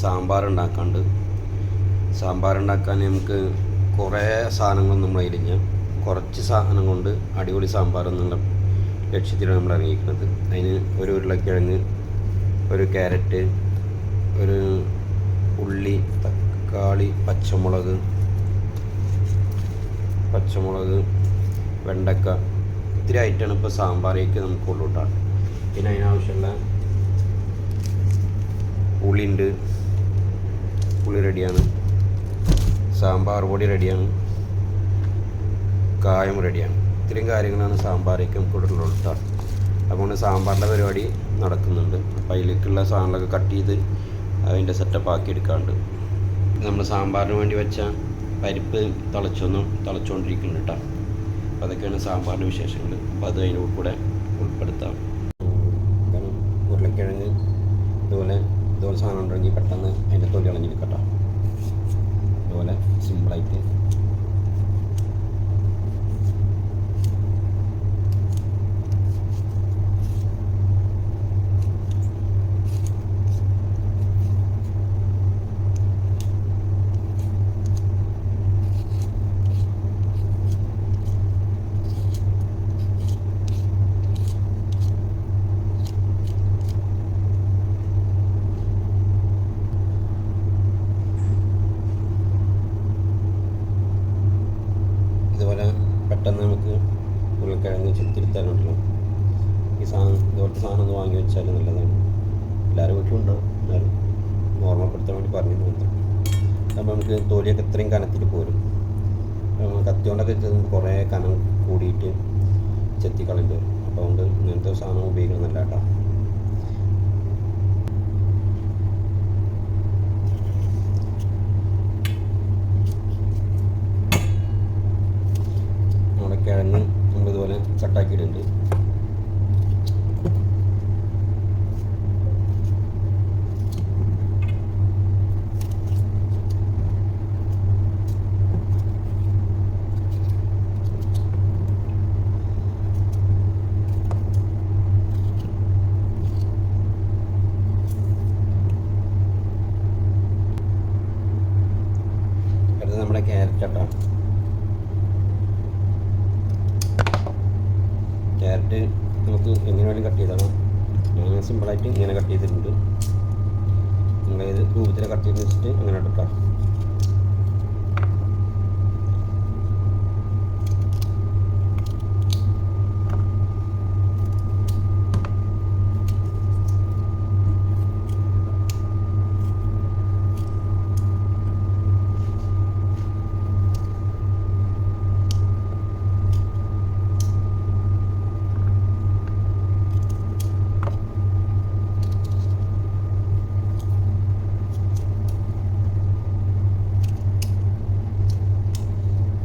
സാമ്പാർ ഉണ്ടാക്കാണ്ട് സാമ്പാർ ഉണ്ടാക്കാൻ നമുക്ക് കുറേ സാധനങ്ങൾ നമ്മൾ അരിഞ്ഞ് കുറച്ച് സാധനം കൊണ്ട് അടിപൊളി സാമ്പാർ എന്നുള്ള ലക്ഷ്യത്തിലാണ് നമ്മൾ ഇറങ്ങിയിരിക്കുന്നത്. അതിന് ഒരു ഉരുളക്കിഴങ്ങ് ഒരു ക്യാരറ്റ് ഒരു ഉള്ളി തക്കാളി പച്ചമുളക് പച്ചമുളക് വെണ്ടക്ക ഇത്തിരി ആയിട്ടാണ് ഇപ്പോൾ സാമ്പാറേക്ക് നമുക്ക് ഉള്ളൂട്ടാണ് പിന്നെ അതിനാവശ്യമുള്ള പുളിയുണ്ട് പുളി റെഡിയാണ് സാമ്പാർ പൊടി റെഡിയാണ് കായം റെഡിയാണ് ഇത്രയും കാര്യങ്ങളാണ് സാമ്പാറേക്ക് കേട്ടോ അതുകൊണ്ട് സാമ്പാറിന്റെ പരിപാടി നടക്കുന്നുണ്ട്. അപ്പോൾ അതിലേക്കുള്ള സാധനങ്ങളൊക്കെ കട്ട് ചെയ്ത് അതിന്റെ സെറ്റപ്പ് ആക്കി എടുക്കാണ്ട്. നമ്മൾ സാമ്പാറിന് വേണ്ടി വെച്ച പരിപ്പ് തിളച്ചൊന്നും തിളച്ചുകൊണ്ടിരിക്കുന്നുണ്ട് കേട്ടോ അപ്പോൾ അതൊക്കെയാണ് സാമ്പാറിന്റെ വിശേഷങ്ങൾ. അപ്പോൾ അത് അതിന്റെ കൂടെ ഉൾപ്പെടുത്താം കാരണം ഉരുളക്കിഴങ്ങ് ഇതുപോലെ ഇതുപോലെ സാധനം ഉണ്ടെങ്കിൽ പെട്ടെന്ന് അതിന്റെ തൊലി ഇളഞ്ഞെടുക്കട്ടോ അതുപോലെ സിമ്പിളായിട്ട് ഇതുപോലെ പെട്ടെന്ന് നമുക്ക് ഉരുളക്കിഴങ്ങ് ചെത്തിരുത്താനുണ്ടല്ലോ ഈ സാധനം ഇതുപോലത്തെ സാധനം ഒന്ന് വാങ്ങി വെച്ചാൽ നല്ലതാണ്. എല്ലാവരും വീട്ടിലുണ്ടാവും എന്നാലും ഓർമ്മപ്പെടുത്താൻ വേണ്ടി പറഞ്ഞു മാത്രം അപ്പോൾ നമുക്ക് തൊലിയൊക്കെ ഇത്രയും കനത്തിൽ പോരും. കത്തിയോണ്ടൊക്കെ ചെന്ന് കുറേ കനം കൂടിയിട്ട് ചെത്തി വരും അപ്പോൾ അതുകൊണ്ട് ഇങ്ങനത്തെ സാധനം ഉപയോഗിക്കണം നല്ല കേട്ടോ നമ്മുടെ കിഴങ്ങ് നമ്മൾ ഇതുപോലെ കട്ടാക്കിയിട്ടുണ്ട് അടുത്തത് നമ്മുടെ ക്യാരറ്റ് കേട്ടോ. ക്യാരറ്റ് നമുക്ക് എങ്ങനെ വേണമെങ്കിലും കട്ട് ചെയ്തോളാം. ഞാൻ സിമ്പിളായിട്ട് ഇങ്ങനെ കട്ട് ചെയ്തിട്ടുണ്ട്. നിങ്ങളേത് രൂപത്തിൽ കട്ട് ചെയ്ത് വെച്ചിട്ട് അങ്ങനെ ഇട്ടോ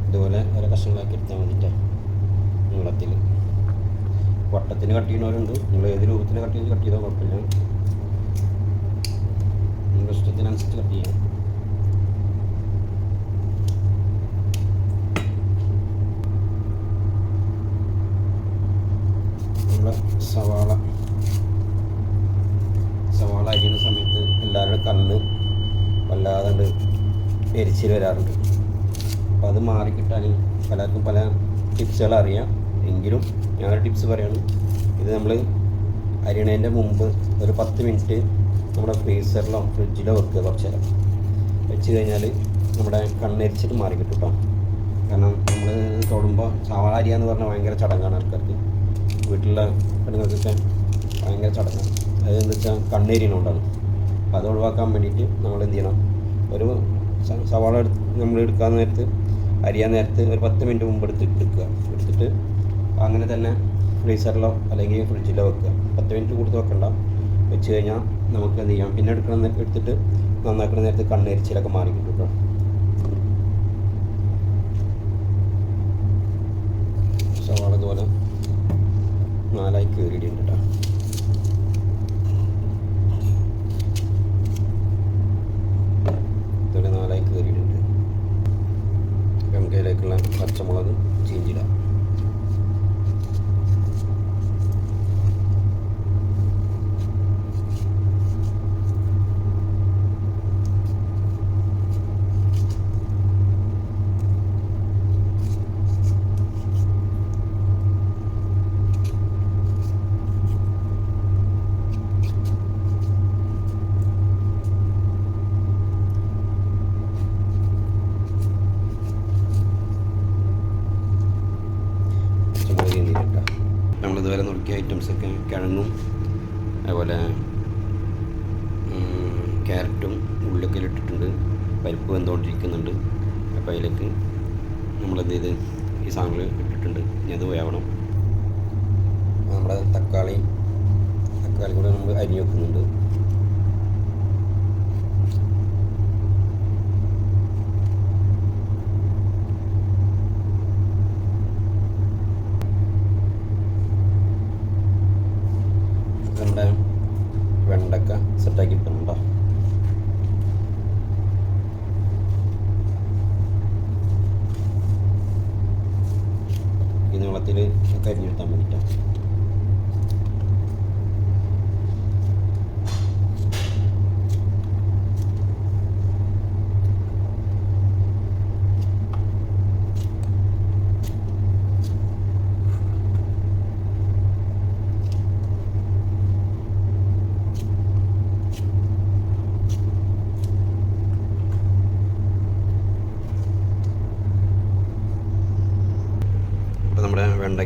ഇതുപോലെ ഓരോ കഷ്ണങ്ങളാക്കി എടുത്താൽ മതിട്ടോ നീളത്തിൽ വട്ടത്തിന് കട്ട് ചെയ്യുന്നവരുണ്ട്. നിങ്ങൾ ഏത് രൂപത്തിൽ കട്ട് ചെയ്ത് കട്ട് ചെയ്താൽ കുഴപ്പമില്ല. നിങ്ങളുടെ ഇഷ്ടത്തിനനുസരിച്ച് കട്ട് ചെയ്യാം. സവാള സവാള അരിയുന്ന സമയത്ത് എല്ലാവരുടെ കണ്ണ് വല്ലാതെ എരിച്ചിൽ വരാറുണ്ട്. അപ്പോൾ അത് മാറിക്കിട്ടാൻ പലർക്കും പല ടിപ്സുകൾ അറിയാം എങ്കിലും ഞാനൊരു ടിപ്സ് പറയാണ്. ഇത് നമ്മൾ അരിയണേന്റെ മുമ്പ് ഒരു പത്ത് മിനിറ്റ് നമ്മുടെ ഫ്രീസറിലോ ഫ്രിഡ്ജിലോ വെക്കുക കുറച്ച് നേരം വെച്ച് കഴിഞ്ഞാൽ നമ്മുടെ കണ്ണെരിച്ചിട്ട് മാറി കിട്ടും കേട്ടോ കാരണം നമ്മൾ തൊടുമ്പോൾ സവാള അരിയ എന്ന് പറഞ്ഞാൽ ഭയങ്കര ചടങ്ങാണ് ആൾക്കാർക്ക്. വീട്ടിലുള്ള പെണ്ണുങ്ങൾക്കൊക്കെ ഭയങ്കര ചടങ്ങാണ്. അത് എന്താ വെച്ചാൽ കണ്ണെരിയണോണ്ടാണ്. അപ്പോൾ അത് ഒഴിവാക്കാൻ വേണ്ടിയിട്ട് നമ്മൾ എന്ത് ചെയ്യണം? ഒരു സവാള എടുത്ത് നമ്മൾ എടുക്കാൻ നേരത്ത് അരിയാൻ നേരത്ത് ഒരു പത്ത് മിനിറ്റ് മുമ്പ് എടുത്ത് എടുക്കുക എടുത്തിട്ട് അങ്ങനെ തന്നെ ഫ്രീസറിലോ അല്ലെങ്കിൽ ഫ്രിഡ്ജിലോ വെക്കുക. പത്ത് മിനിറ്റ് കൊടുത്ത് വെക്കണ്ട. വെച്ച് കഴിഞ്ഞാൽ നമുക്ക് എന്ത് ചെയ്യാം? പിന്നെ എടുക്കണം എടുത്തിട്ട് നന്നാക്കുന്ന നേരത്ത് കണ്ണെരിച്ചിലൊക്കെ മാറി കിട്ടും. കേട്ടോ സവാള പോലെ നാലായി കയറിയിട്ടുണ്ട് കേട്ടോ ഇതുപോലെ നാലായി കയറിയിട്ടുണ്ട് നമുക്ക് അതിലേക്കുള്ള പച്ചമുളക് ചീഞ്ചിടാം ഐറ്റംസൊക്കെ കിഴങ്ങും അതുപോലെ ക്യാരറ്റും ഉള്ളിലൊക്കെ ഇട്ടിട്ടുണ്ട്. പരിപ്പ് വെന്തുകൊണ്ടിരിക്കുന്നുണ്ട് അപ്പോൾ അതിലേക്ക് നമ്മളെന്ത് ചെയ്ത് ഈ സാധനങ്ങൾ ഇട്ടിട്ടുണ്ട്. ഇനി അത് വേവണം. നമ്മുടെ തക്കാളി തക്കാളി കൂടെ നമ്മൾ അരിഞ്ഞ് വെക്കുന്നുണ്ട് നമ്മുടെ വെണ്ടക്ക സെറ്റാക്കി ഇട്ടുന്നുണ്ടോ ഈ നീളത്തിൽ വേണ്ടിയിട്ടാണ് അപ്പോൾ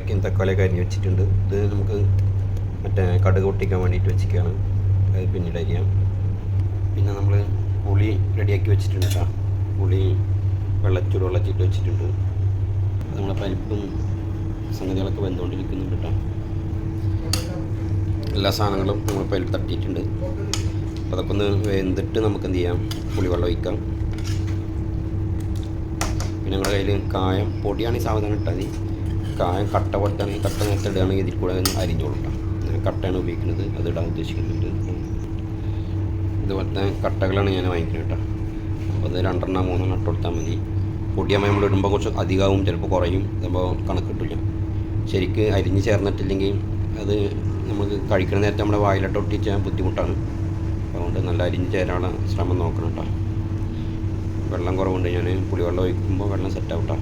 വെണ്ടയ്ക്കും തക്കാളിയൊക്കെ അരിഞ്ഞ് വെച്ചിട്ടുണ്ട്. ഇത് നമുക്ക് മറ്റേ കടുക് പൊട്ടിക്കാൻ വേണ്ടിയിട്ട് വെച്ചിരിക്കുകയാണ്. അത് പിന്നീട് അരിയാം. പിന്നെ നമ്മൾ പുളി റെഡിയാക്കി വെച്ചിട്ടുണ്ട് കേട്ടോ. പുളി വെള്ളച്ചൂട് വെള്ളച്ചിട്ട് വെച്ചിട്ടുണ്ട്. നമ്മളെ പരിപ്പും സംഗതികളൊക്കെ വെന്തുകൊണ്ടിരിക്കുന്നുണ്ട് കേട്ടോ. എല്ലാ സാധനങ്ങളും നമ്മൾ അതിൽ തട്ടിയിട്ടുണ്ട്. അപ്പോൾ അതൊക്കെ ഒന്ന് വെന്തിട്ട് നമുക്ക് എന്ത് ചെയ്യാം? പുളി പുളിവെള്ളം ഒഴിക്കാം. പിന്നെ നമ്മുടെ കയ്യിൽ കായം പൊടിയാണ് ഈ സാധനം ഇട്ടാൽ കായം കട്ട പോലത്താണെങ്കിൽ കട്ട നേരത്തെ ഇടുകയാണെങ്കിൽ ഇതിൽ കൂടെ അരിഞ്ഞോളും കട്ടയാണ് ഉപയോഗിക്കുന്നത് അത് ഇടാൻ ഉദ്ദേശിക്കുന്നുണ്ട്. ഇതുപോലത്തെ കട്ടകളാണ് ഞാൻ വാങ്ങിക്കുന്നത് കേട്ടോ. അപ്പോൾ അത് രണ്ടെണ്ണം മൂന്നെണ്ണം ഇട്ട് കൊടുത്താൽ മതി. പൊടിയമ്മ നമ്മൾ ഇടുമ്പോൾ കുറച്ച് അധികമാവും ചിലപ്പോൾ കുറയും. അപ്പോൾ കണക്ക് കിട്ടില്ല. ശരിക്ക് അരിഞ്ഞ് ചേർന്നിട്ടില്ലെങ്കിൽ അത് നമുക്ക് കഴിക്കുന്ന നേരത്തെ നമ്മുടെ വായിലിട്ട് ഒട്ടിച്ചാൽ ബുദ്ധിമുട്ടാണ്. അതുകൊണ്ട് നല്ല അരിഞ്ഞ് ചേരാനുള്ള ശ്രമം നോക്കണം കേട്ടോ. വെള്ളം കുറവുണ്ട് ഞാൻ പുളിവെള്ളം ഒഴിക്കുമ്പോൾ വെള്ളം സെറ്റ് ആവട്ടോ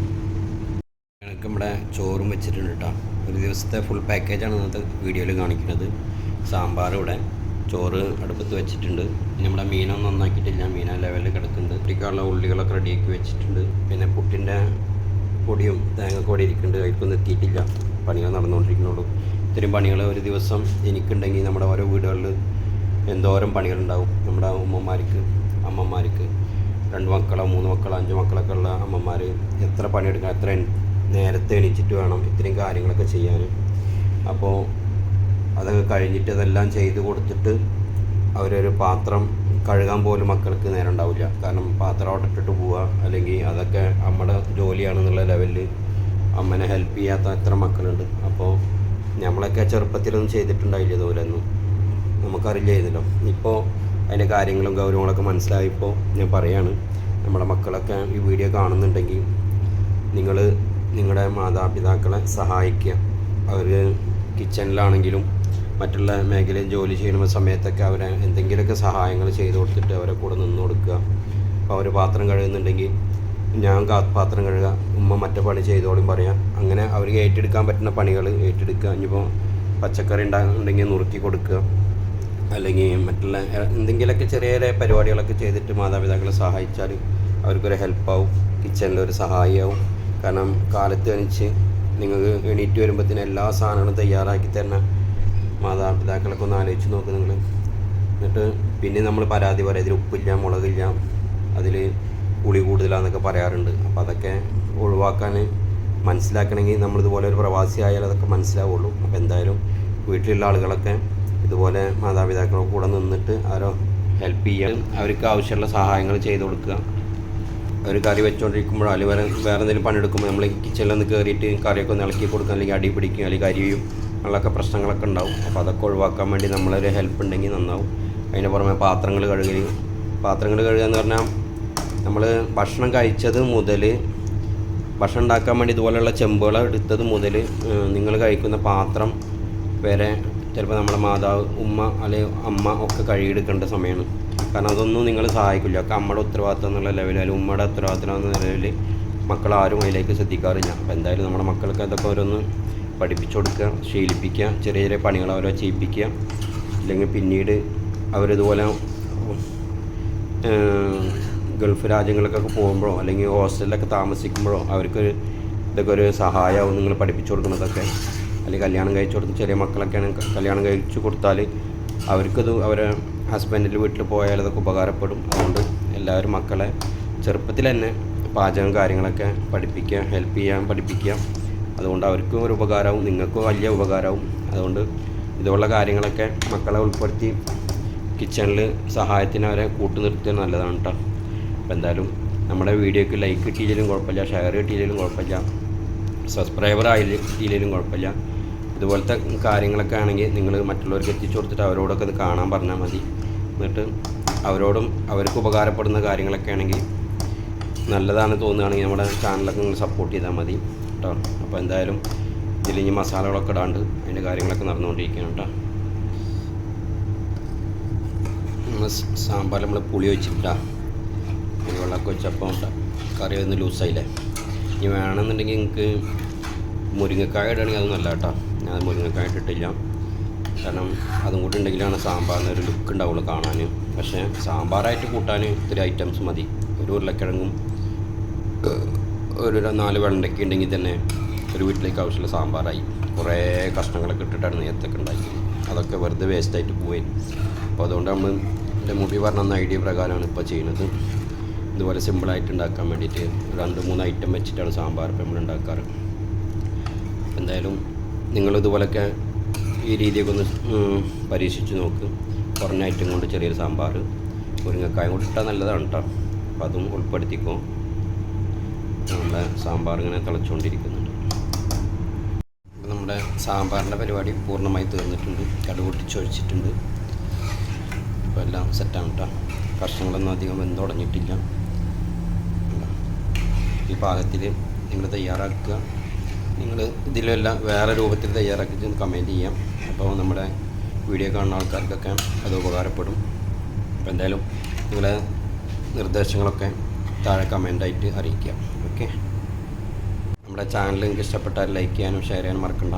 എനിക്ക് നമ്മുടെ ചോറും വെച്ചിട്ടുണ്ട് കേട്ടോ ഒരു ദിവസത്തെ ഫുൾ പാക്കേജാണ് ഇന്നത്തെ വീഡിയോയിൽ കാണിക്കുന്നത്. സാമ്പാർ ഇവിടെ. ചോറ് അടുപ്പത്ത് വെച്ചിട്ടുണ്ട്. നമ്മുടെ മീനൊന്നും നന്നാക്കിയിട്ടില്ല. മീന ലെവലിൽ കിടക്കുന്നുണ്ട്. ഇരിക്കാനുള്ള ഉള്ളികളൊക്കെ റെഡിയാക്കി വെച്ചിട്ടുണ്ട്. പിന്നെ പുട്ടിന്റെ പൊടിയും തേങ്ങക്കൊടി ഇരിക്കുന്നുണ്ട്. അതിൽക്കൊന്നും എത്തിയിട്ടില്ല. പണികൾ നടന്നുകൊണ്ടിരിക്കുന്നുള്ളൂ. ഇത്രയും പണികൾ ഒരു ദിവസം എനിക്കുണ്ടെങ്കിൽ നമ്മുടെ ഓരോ വീടുകളിൽ എന്തോരം പണികളുണ്ടാവും. നമ്മുടെ ഉമ്മമാർക്ക് അമ്മമാർക്ക്. രണ്ട് മക്കളോ മൂന്ന് മക്കളോ അഞ്ച് മക്കളൊക്കെ ഉള്ള അമ്മമാർ എത്ര പണിയെടുക്കണം? എത്ര നേരത്തെ എണീച്ചിട്ട് വേണം ഇത്രയും കാര്യങ്ങളൊക്കെ ചെയ്യാൻ. അപ്പോൾ അതൊക്കെ കഴിഞ്ഞിട്ട് അതെല്ലാം ചെയ്ത് കൊടുത്തിട്ട് അവരൊരു പാത്രം കഴുകാൻ പോലും മക്കൾക്ക് നേരം ഉണ്ടാവില്ല. കാരണം പാത്രം അവിടെ പോവുക അല്ലെങ്കിൽ അതൊക്കെ നമ്മുടെ ജോലിയാണെന്നുള്ള ലെവലിൽ അമ്മനെ ഹെൽപ്പ് ചെയ്യാത്ത എത്ര മക്കളുണ്ട്. അപ്പോൾ നമ്മളൊക്കെ ചെറുപ്പത്തിലൊന്നും ചെയ്തിട്ടുണ്ടായില്ല ഇതുപോലെയൊന്നും നമുക്കറിയില്ലായിരുന്നല്ലോ ഇപ്പോൾ അതിന്റെ കാര്യങ്ങളും ഗൗരവങ്ങളൊക്കെ മനസ്സിലായപ്പോൾ ഞാൻ പറയാണ് നമ്മുടെ മക്കളൊക്കെ ഈ വീഡിയോ കാണുന്നുണ്ടെങ്കിൽ നിങ്ങൾ നിങ്ങളുടെ മാതാപിതാക്കളെ സഹായിക്കുക. അവർ കിച്ചണിലാണെങ്കിലും മറ്റുള്ള മേഖലയിൽ ജോലി ചെയ്യുന്ന സമയത്തൊക്കെ അവരെ എന്തെങ്കിലുമൊക്കെ സഹായങ്ങൾ ചെയ്തു കൊടുത്തിട്ട് അവരെ കൂടെ നിന്ന് കൊടുക്കുക. അപ്പോൾ അവർ പാത്രം കഴുകുന്നുണ്ടെങ്കിൽ ഞാൻ പാത്രം കഴുകുക ഉമ്മ മറ്റേ പണി ചെയ്തോളും പറയാം. അങ്ങനെ അവർക്ക് ഏറ്റെടുക്കാൻ പറ്റുന്ന പണികൾ ഏറ്റെടുക്കുക. ഇനിയിപ്പോൾ പച്ചക്കറി ഉണ്ടാകുന്നുണ്ടെങ്കിൽ നുറുക്കി കൊടുക്കുക. അല്ലെങ്കിൽ മറ്റുള്ള എന്തെങ്കിലുമൊക്കെ ചെറിയ ചെറിയ പരിപാടികളൊക്കെ ചെയ്തിട്ട് മാതാപിതാക്കളെ സഹായിച്ചാൽ അവർക്കൊരു ഹെൽപ്പാവും കിച്ചണിലൊരു സഹായമാവും കാരണം കാലത്ത് എണിച്ച് നിങ്ങൾക്ക് എണീറ്റ് വരുമ്പോഴത്തേന് എല്ലാ സാധനങ്ങളും തയ്യാറാക്കി തരുന്ന മാതാപിതാക്കളൊക്കെ ഒന്ന് ആലോചിച്ച് നോക്ക് നിങ്ങൾ. എന്നിട്ട് പിന്നെ നമ്മൾ പരാതി പറയാം അതിൽ ഉപ്പില്ല മുളകില്ല അതിൽ പുളി കൂടുതലാന്നൊക്കെ പറയാറുണ്ട്. അപ്പോൾ അതൊക്കെ ഒഴിവാക്കാൻ മനസ്സിലാക്കണമെങ്കിൽ നമ്മളിതുപോലെ ഒരു പ്രവാസി ആയാൽ അതൊക്കെ മനസ്സിലാവുള്ളൂ. അപ്പോൾ എന്തായാലും വീട്ടിലുള്ള ആളുകളൊക്കെ ഇതുപോലെ മാതാപിതാക്കളുടെ കൂടെ നിന്നിട്ട് അവരെ ഹെൽപ്പ് ചെയ്യാൻ അവർക്ക് ആവശ്യമുള്ള സഹായങ്ങൾ ചെയ്തു കൊടുക്കുക. ഒരു കറി വെച്ചുകൊണ്ടിരിക്കുമ്പോഴോ അല്ലെങ്കിൽ വേറെ വേറെ എന്തെങ്കിലും പണിയെടുക്കുമ്പോൾ നമ്മൾ കിച്ചണിൽ ഒന്ന് കയറിയിട്ട് കറിയൊക്കെ ഒന്ന് ഇളക്കി കൊടുക്കുക അല്ലെങ്കിൽ അടി പിടിക്കും അല്ലെങ്കിൽ കരിയും അങ്ങനെയൊക്കെ പ്രശ്നങ്ങളൊക്കെ ഉണ്ടാവും. അപ്പോൾ അതൊക്കെ ഒഴിവാക്കാൻ വേണ്ടി നമ്മളൊരു ഹെൽപ്പ് ഉണ്ടെങ്കിൽ നന്നാവും. അതിന് പുറമെ പാത്രങ്ങൾ കഴുകൽ പാത്രങ്ങൾ കഴുകുക എന്ന് പറഞ്ഞാൽ നമ്മൾ ഭക്ഷണം കഴിച്ചത് മുതൽ ഭക്ഷണം ഉണ്ടാക്കാൻ വേണ്ടി ഇതുപോലെയുള്ള ചെമ്പുകൾ എടുത്തത് മുതൽ നിങ്ങൾ കഴിക്കുന്ന പാത്രം വരെ ചിലപ്പോൾ നമ്മുടെ മാതാവ് ഉമ്മ അല്ലെങ്കിൽ അമ്മ ഒക്കെ കഴുകിയെടുക്കേണ്ട സമയമാണ് കാരണം അതൊന്നും നിങ്ങൾ സഹായിക്കില്ല. ഒക്കെ അമ്മയുടെ ഉത്തരവാദിത്തം എന്നുള്ള ലെവലിൽ അല്ലെങ്കിൽ ഉമ്മയുടെ ഉത്തരവാദിത്തം എന്ന നിലവിൽ മക്കളാരും അതിലേക്ക് ശ്രദ്ധിക്കാറില്ല. അപ്പോൾ എന്തായാലും നമ്മുടെ മക്കൾക്ക് അതൊക്കെ ഓരോന്ന് പഠിപ്പിച്ചു കൊടുക്കുക ശീലിപ്പിക്കുക ചെറിയ ചെറിയ പണികൾ അവരെ ചെയ്യിപ്പിക്കുക. അല്ലെങ്കിൽ പിന്നീട് അവരിതുപോലെ ഗൾഫ് രാജ്യങ്ങളിലേക്കൊക്കെ പോകുമ്പോഴോ അല്ലെങ്കിൽ ഹോസ്റ്റലിലൊക്കെ താമസിക്കുമ്പോഴോ അവർക്ക് ഇതൊക്കെ ഒരു സഹായമാവും നിങ്ങൾ പഠിപ്പിച്ചു കൊടുക്കുന്നതൊക്കെ. അല്ലെങ്കിൽ കല്യാണം കഴിച്ചു കൊടുത്ത് ചെറിയ മക്കളൊക്കെയാണ് കല്യാണം കഴിച്ചു കൊടുത്താൽ അവർക്കത് അവരെ ഹസ്ബൻഡിന്റെ വീട്ടിൽ പോയാൽ അതൊക്കെ ഉപകാരപ്പെടും. അതുകൊണ്ട് എല്ലാവരും മക്കളെ ചെറുപ്പത്തിൽ തന്നെ പാചകം കാര്യങ്ങളൊക്കെ പഠിപ്പിക്കുക ഹെൽപ്പ് ചെയ്യാൻ പഠിപ്പിക്കുക. അതുകൊണ്ട് അവർക്കും ഒരു ഉപകാരവും നിങ്ങൾക്കും വലിയ ഉപകാരവും. അതുകൊണ്ട് ഇതുപോലുള്ള കാര്യങ്ങളൊക്കെ മക്കളെ ഉൾപ്പെടുത്തി കിച്ചണിൽ സഹായത്തിന് അവരെ കൂട്ടു നിർത്തിയാൽ നല്ലതാണ് കേട്ടോ അപ്പോൾ എന്തായാലും നമ്മുടെ വീഡിയോക്ക് ലൈക്ക് കിട്ടിയില്ലെങ്കിലും കുഴപ്പമില്ല ഷെയർ കിട്ടിയില്ലെങ്കിലും കുഴപ്പമില്ല സബ്സ്ക്രൈബർ ആയില്ല കിട്ടിയില്ലെങ്കിലും കുഴപ്പമില്ല. ഇതുപോലത്തെ കാര്യങ്ങളൊക്കെ ആണെങ്കിൽ നിങ്ങൾ മറ്റുള്ളവർക്ക് എത്തിച്ചു കൊടുത്തിട്ട് അവരോടൊക്കെ ഇത് കാണാൻ പറഞ്ഞാൽ മതി. എന്നിട്ട് അവരോടും അവർക്ക് ഉപകാരപ്പെടുന്ന കാര്യങ്ങളൊക്കെ ആണെങ്കിൽ നല്ലതാണ് തോന്നുകയാണെങ്കിൽ നമ്മുടെ ചാനലൊക്കെ നിങ്ങൾ സപ്പോർട്ട് ചെയ്താൽ മതി കേട്ടോ. അപ്പോൾ എന്തായാലും ഇതിൽ ഇനി മസാലകളൊക്കെ ഇടാണ്ട് അതിന്റെ കാര്യങ്ങളൊക്കെ നടന്നുകൊണ്ടിരിക്കുകയാണ് കേട്ടോ. നമ്മൾ സാമ്പാർ നമ്മൾ പുളി വെച്ചിട്ടാണ് പുളി വെള്ളമൊക്കെ വെച്ചപ്പോൾ കറി ഒന്ന് ലൂസായില്ലേ ഇനി വേണമെന്നുണ്ടെങ്കിൽ നിങ്ങൾക്ക് മുരിങ്ങക്കായ ഇടുകയാണെങ്കിൽ അത് നല്ല കേട്ടോ. ഞാൻ മുരിങ്ങക്കായ ഇട്ടിട്ടില്ല കാരണം അതും കൂടി ഉണ്ടെങ്കിലാണ് സാമ്പാറിന് ഒരു ലുക്ക് ഉണ്ടാവുള്ളൂ കാണാൻ പക്ഷേ സാമ്പാറായിട്ട് കൂട്ടാൻ ഇത്തിരി ഐറ്റംസ് മതി. ഒരു ഉരുളക്കിഴങ്ങും ഒരു നാല് വെള്ളണ്ടൊക്കെ ഉണ്ടെങ്കിൽ തന്നെ ഒരു വീട്ടിലേക്ക് ആവശ്യമുള്ള സാമ്പാറായി. കുറേ കഷ്ണങ്ങളൊക്കെ ഇട്ടിട്ടാണ് നേരത്തൊക്കെ ഉണ്ടാക്കി. അതൊക്കെ വെറുതെ വേസ്റ്റായിട്ട് പോയി അപ്പോൾ അതുകൊണ്ട് നമ്മൾ എന്റെ മുടി പറഞ്ഞ ഐഡിയ പ്രകാരമാണ് ഇപ്പോൾ ചെയ്യുന്നത്. ഇതുപോലെ സിമ്പിളായിട്ട് ഉണ്ടാക്കാൻ വേണ്ടിയിട്ട് രണ്ട് മൂന്ന് ഐറ്റം വെച്ചിട്ടാണ് സാമ്പാർ ഇപ്പം നമ്മൾ ഉണ്ടാക്കാറ്. എന്തായാലും നിങ്ങളിതുപോലൊക്കെ ഈ രീതിയൊക്കെ ഒന്ന് പരീക്ഷിച്ച് നോക്ക്. കുറഞ്ഞ ഐറ്റം കൊണ്ട് ചെറിയൊരു സാമ്പാർ മുരിങ്ങക്കായ കൂടി ഇട്ടാൽ നല്ലതാണ് കേട്ടോ അപ്പോൾ അതും ഉൾപ്പെടുത്തിക്കോ. നമ്മുടെ സാമ്പാർ ഇങ്ങനെ തിളച്ചുകൊണ്ടിരിക്കുന്നുണ്ട് അപ്പോൾ നമ്മുടെ സാമ്പാറിന്റെ പരിപാടി പൂർണമായി തീർന്നിട്ടുണ്ട്. കടുക് പൊട്ടിച്ചൊഴിച്ചിട്ടുണ്ട് അപ്പോൾ എല്ലാം സെറ്റാണ് കേട്ടോ കഷ്ണങ്ങളൊന്നും അധികം വെന്ത് തുടങ്ങിയിട്ടില്ല ഈ പാകത്തിൽ നിങ്ങൾ തയ്യാറാക്കുക. നിങ്ങൾ ഇതിലെല്ലാം വേറെ രൂപത്തിൽ തയ്യാറാക്കി കമന്റ് ചെയ്യാം. അപ്പോൾ നമ്മുടെ വീഡിയോ കാണുന്ന ആൾക്കാർക്കൊക്കെ അത് ഉപകാരപ്പെടും. അപ്പോൾ എന്തായാലും നിങ്ങളെ നിർദ്ദേശങ്ങളൊക്കെ താഴെ കമന്റായിട്ട് അറിയിക്കാം. ഓക്കെ നമ്മുടെ ചാനൽ നിങ്ങൾക്ക് ഇഷ്ടപ്പെട്ടാൽ ലൈക്ക് ചെയ്യാനും ഷെയർ ചെയ്യാനും മറക്കണ്ട.